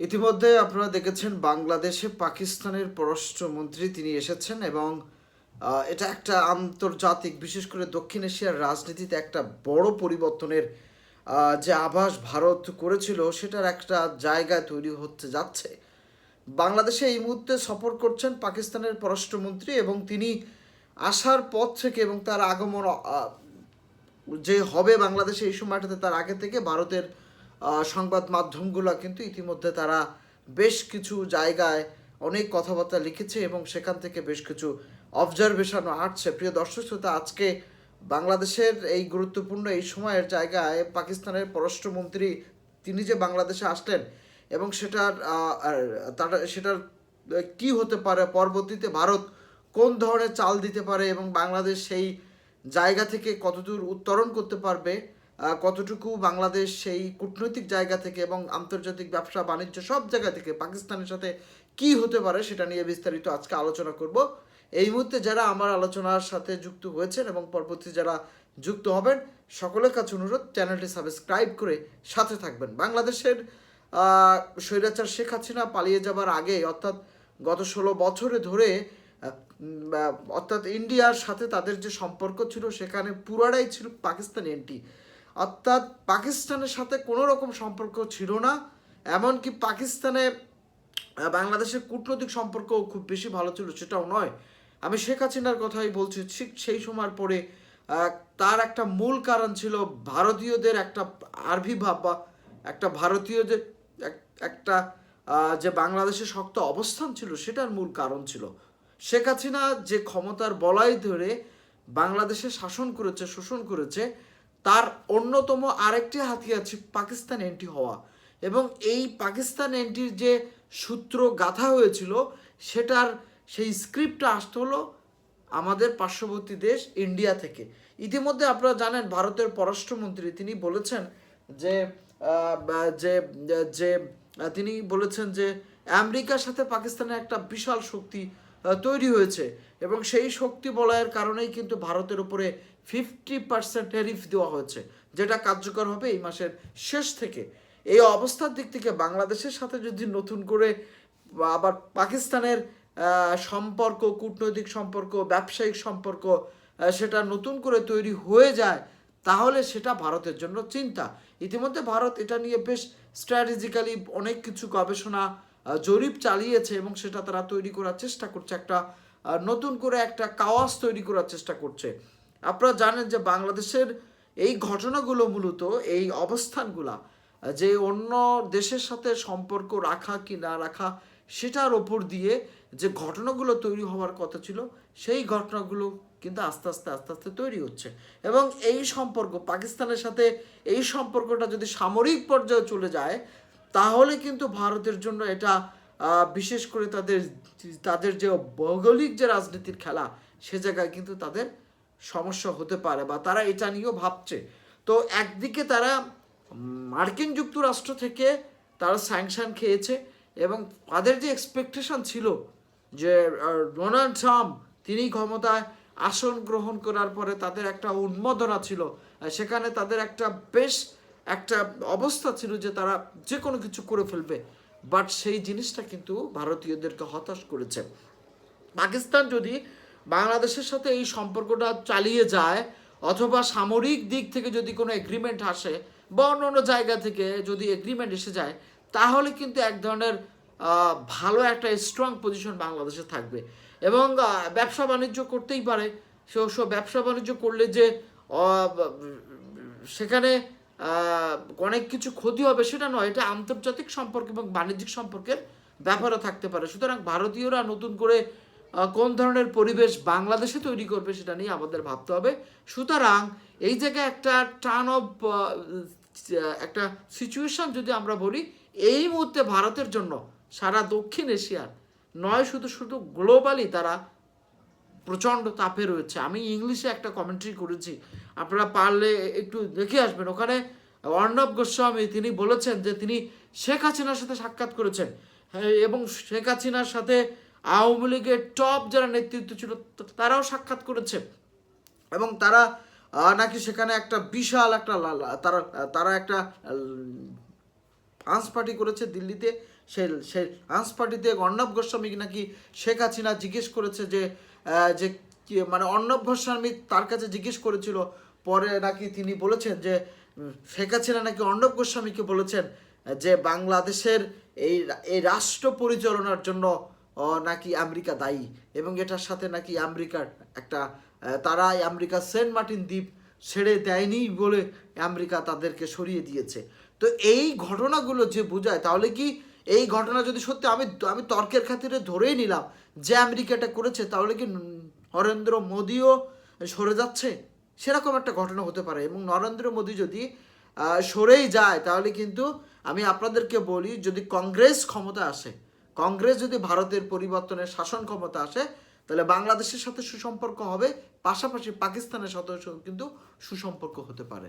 ইতিমধ্যে আপনারা দেখেছেন বাংলাদেশে পাকিস্তানের পররাষ্ট্রমন্ত্রী তিনি এসেছেন এবং এটা একটা আন্তর্জাতিক, বিশেষ করে দক্ষিণ এশিয়ার রাজনীতিতে একটা বড় পরিবর্তনের যে আভাস ভারত করেছিল সেটার একটা জায়গায় তৈরি হতে যাচ্ছে। বাংলাদেশে এই মুহূর্তে সফর করছেন পাকিস্তানের পররাষ্ট্রমন্ত্রী এবং তিনি আসার পথ থেকে এবং তার আগমন যে হবে বাংলাদেশে এই সময়টাতে তার আগে থেকে ভারতের সংবাদ মাধ্যমগুলো কিন্তু ইতিমধ্যে তারা বেশ কিছু জায়গায় অনেক কথাবার্তা লিখেছে এবং সেখান থেকে বেশ কিছু অবজারভেশনও আসছে। প্রিয় দর্শক শ্রোতা, আজকে বাংলাদেশের এই গুরুত্বপূর্ণ এই সময়ের জায়গায় পাকিস্তানের পররাষ্ট্রমন্ত্রী তিনি যে বাংলাদেশে আসলেন এবং সেটার তার, সেটার কি হতে পারে, পরবর্তীতে ভারত কোন ধরনের চাল দিতে পারে এবং বাংলাদেশ সেই জায়গা থেকে কতদূর উত্তরণ করতে পারবে কতটুকু বাংলাদেশ সেই কূটনৈতিক জায়গা থেকে এবং আন্তর্জাতিক ব্যবসা, বাণিজ্য সব জায়গা থেকে পাকিস্তানের সাথে কি হতে পারে সেটা নিয়ে বিস্তারিত আজকে আলোচনা করব। এই মুহূর্তে যারা আমার আলোচনার সাথে যুক্ত হয়েছেন এবং পরবর্তী যারা যুক্ত হবেন, সকলের কাছে অনুরোধ, চ্যানেলটি সাবস্ক্রাইব করে সাথে থাকবেন। বাংলাদেশের স্বৈরাচার শেখ হাসিনা পালিয়ে যাবার আগে অর্থাৎ গত ষোলো বছরে ধরে অর্থাৎ ইন্ডিয়ার সাথে তাদের যে সম্পর্ক ছিল, সেখানে পুরাটাই ছিল পাকিস্তানি এন্টি। অর্থাৎ পাকিস্তানের সাথে কোনো রকম সম্পর্ক ছিল না, এমনকি পাকিস্তানে বাংলাদেশের কূটনৈতিক সম্পর্ক খুব বেশি ভালো ছিল সেটাও নয়। আমি শেখ হাসিনার কথাই বলছি, ঠিক সেই সময়ের পরে তার একটা মূল কারণ ছিল ভারতীয়দের একটা আবির্ভাব বা একটা ভারতীয়দের এক- একটা যে বাংলাদেশে শক্ত অবস্থান ছিল সেটার মূল কারণ ছিল। শেখ হাসিনা যে ক্ষমতার বলাই ধরে বাংলাদেশে শাসন করেছে, শোষণ করেছে তার অন্যতম আরেকটি হাতিয়ার ছিল পাকিস্তান এন্ট্রি হওয়া। এবং এই পাকিস্তান এন্ট্রির যে সূত্র গাথা হয়েছিল, সেটার সেই স্ক্রিপ্টটা আসতে হলো আমাদের পার্শ্ববর্তী দেশ ইন্ডিয়া থেকে। ইতিমধ্যে আপনারা জানেন, ভারতের পররাষ্ট্রমন্ত্রী তিনি বলেছেন যে যে যে, তিনি বলেছেন যে, আমেরিকার সাথে পাকিস্তানের একটা বিশাল শক্তি তৈরি হয়েছে। এবং সেই শক্তি বলয়ের কারণেই কিন্তু ভারতের উপরে ফিফটি পার্সেন্ট ট্যারিফ দেওয়া হয়েছে, যেটা কার্যকর হবে এই মাসের শেষ থেকে। এই অবস্থার দিক থেকে বাংলাদেশের সাথে যদি নতুন করে আবার পাকিস্তানের সম্পর্ক, কূটনৈতিক সম্পর্ক, ব্যবসায়িক সম্পর্ক সেটা নতুন করে তৈরি হয়ে যায়, তাহলে সেটা ভারতের জন্য চিন্তা। ইতিমধ্যে ভারত এটা নিয়ে বেশ স্ট্র্যাটেজিক্যালি অনেক কিছু গবেষণা জরিপ চালিয়েছে এবং সেটা তারা তৈরি করার চেষ্টা করছে। একটা নতুন করে একটা কাওয়াস তৈরি করার চেষ্টা করছে। আপনারা জানেন যে বাংলাদেশের এই ঘটনাগুলো মূলত, এই অবস্থানগুলা, যে অন্য দেশের সাথে সম্পর্ক রাখা কি না রাখা, সেটার ওপর দিয়ে যে ঘটনাগুলো তৈরি হওয়ার কথা ছিল, সেই ঘটনাগুলো কিন্তু আস্তে আস্তে আস্তে আস্তে তৈরি হচ্ছে। এবং এই সম্পর্ক, পাকিস্তানের সাথে এই সম্পর্কটা যদি সামরিক পর্যায়ে চলে যায়, তাহলে কিন্তু ভারতের জন্য এটা বিশেষ করে তাদের তাদের যে ভৌগোলিক যে রাজনীতির খেলা, সে জায়গায় কিন্তু তাদের সমস্যা হতে পারে বা তারা এটা নিয়েও ভাবছে। তো একদিকে তারা মার্কিন যুক্তরাষ্ট্র থেকে তারা স্যাংশন খেয়েছে এবং তাদের যে এক্সপেকটেশন ছিল যে ডোনাল্ড ট্রাম্প তিনি ক্ষমতায় আসন গ্রহণ করার পরে তাদের একটা উন্মাদনা ছিল সেখানে তাদের একটা বেশ একটা অবস্থা ছিল যে তারা যে কোনো কিছু করে ফেলবে। বাট সেই জিনিসটা কিন্তু ভারতীয়দেরকে হতাশ করেছে। পাকিস্তান যদি বাংলাদেশের সাথে এই সম্পর্কটা চালিয়ে যায় অথবা সামরিক দিক থেকে যদি কোনো এগ্রিমেন্ট আসে বা অন্য অন্য জায়গা থেকে যদি এগ্রিমেন্ট এসে যায়, তাহলে কিন্তু এক ধরনের ভালো একটা স্ট্রং পজিশন বাংলাদেশে থাকবে। এবং ব্যবসা বাণিজ্য করতেই পারে। সে সব ব্যবসা বাণিজ্য করলে যে সেখানে অনেক কিছু ক্ষতি হবে সেটা নয়, এটা আন্তর্জাতিক সম্পর্ক এবং বাণিজ্যিক সম্পর্কের ব্যাপারও থাকতে পারে। সুতরাং ভারতীয়রা নতুন করে কোন ধরনের পরিবেশ বাংলাদেশে তৈরি করবে সেটা নিয়ে আমাদের ভাবতে হবে। সুতরাং এই জায়গায় একটা টার্ন অফ একটা সিচুয়েশন যদি আমরা বলি এই মুহূর্তে ভারতের জন্য সারা দক্ষিণ এশিয়ার নয় শুধু শুধু গ্লোবালি তারা প্রচণ্ড তাপে রয়েছে। আমি ইংলিশে একটা কমেন্ট্রি করেছি। আপনারা পারলে একটু দেখে আসবেন। ওখানে অর্ণব গোস্বামী তিনি বলেছেন যে তিনি শেখ হাসিনার সাথে সাক্ষাৎ করেছেন। হ্যাঁ, এবং শেখ হাসিনার সাথে আওয়ামী লীগের টপ যারা নেতৃত্ব ছিল তারাও সাক্ষাৎ করেছে। এবং তারা নাকি সেখানে একটা বিশাল একটা তারা তারা একটা হান্স পার্টি করেছে দিল্লিতে। সেই সেই হান্স পার্টিতে অর্ণব গোস্বামী নাকি শেখ হাসিনা জিজ্ঞেস করেছে যে যে মানে অর্ণব গোস্বামী তার কাছে জিজ্ঞেস করেছিল। পরে নাকি তিনি বলেছেন যে শেখ হাসিনা নাকি অর্ণব গোস্বামীকে বলেছেন যে, বাংলাদেশের এই এই রাষ্ট্র পরিচালনার জন্য নাকি আমেরিকা দায়ী? এবং এটার সাথে নাকি আমেরিকার একটা তারা আমেরিকা সেন্ট মার্টিন দ্বীপ ছেড়ে দেয়নি বলে আমেরিকা তাদেরকে সরিয়ে দিয়েছে। তো এই ঘটনাগুলো যে বোঝায়, তাহলে কি এই ঘটনা যদি সত্যি আমি আমি তর্কের খাতিরে ধরেই নিলাম যে আমেরিকা এটা করেছে, তাহলে কি নরেন্দ্র মোদিও সরে যাচ্ছে? সেরকম একটা ঘটনা হতে পারে। এবং নরেন্দ্র মোদী যদি সরেই যায়, তাহলে কিন্তু আমি আপনাদেরকে বলি, যদি কংগ্রেস ক্ষমতা আসে কংগ্রেস যদি ভারতের পরিবর্তনের শাসন ক্ষমতা আসে, তাহলে বাংলাদেশের সাথে সুসম্পর্ক হবে, পাশাপাশি পাকিস্তানের সাথেও কিন্তু সুসম্পর্ক হতে পারে।